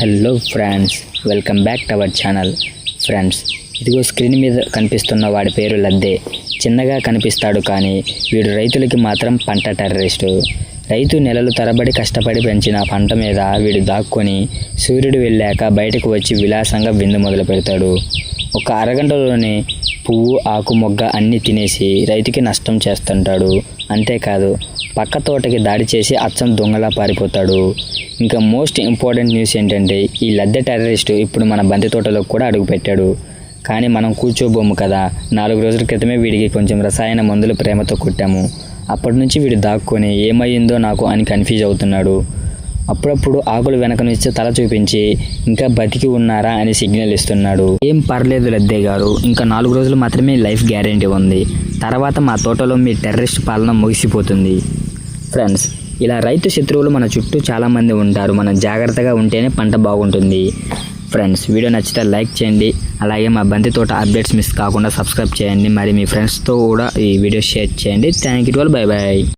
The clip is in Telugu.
Hello friends welcome back to our channel friends ఇదిగో స్క్రీన్ మీద కనిపిస్తున్న వాడి పేరు లద్దే. చిన్నగా కనిపిస్తాడు కానీ వీడు రైతులకి మాత్రం పంట టెర్రరిస్టు. రైతు నెలలు తరబడి కష్టపడి పెంచిన పంట మీద వీడు దాక్కొని సూర్యుడు వెళ్ళాక బయటకు వచ్చి విలాసంగా విందు మొదలు పెడతాడు ఒక అరగంటలోనే పువ్వు ఆకు మొగ్గ అన్నీ తినేసి రైతుకి నష్టం చేస్తుంటాడు. అంతేకాదు పక్క తోటకి దాడి చేసి అచ్చం దొంగలా పారిపోతాడు. ఇంకా మోస్ట్ ఇంపార్టెంట్ న్యూస్ ఏంటంటే ఈ లద్దె టెర్రరిస్టు ఇప్పుడు మన బంతి తోటలో కూడా అడుగుపెట్టాడు. కానీ మనం కూర్చోబోము కదా నాలుగు రోజుల క్రితమే వీడికి కొంచెం రసాయన మందులు ప్రేమతో కొట్టాము. అప్పటి నుంచి వీడు దాక్కొని ఏమయ్యిందో నాకు అని కన్ఫ్యూజ్ అవుతున్నాడు. అప్పుడప్పుడు ఆకులు వెనక నుంచి తల చూపించి ఇంకా బతికి ఉన్నారా? అని సిగ్నల్ ఇస్తున్నాడు. ఏం పర్లేదు లద్దే గారు ఇంకా నాలుగు రోజులు మాత్రమే లైఫ్ గ్యారెంటీ ఉంది. తర్వాత మా తోటలో మీ టెర్రరిస్ట్ పాలన ముగిసిపోతుంది. ఫ్రెండ్స్ ఇలా రైతు శత్రువులు మన చుట్టూ చాలామంది ఉంటారు. మనం జాగ్రత్తగా ఉంటేనే పంట బాగుంటుంది. ఫ్రెండ్స్ వీడియో నచ్చితే లైక్ చేయండి. అలాగే మా బంతి తోట అప్డేట్స్ మిస్ కాకుండా సబ్స్క్రైబ్ చేయండి. మరి మీ ఫ్రెండ్స్తో కూడా ఈ వీడియో షేర్ చేయండి. Thank you bye bye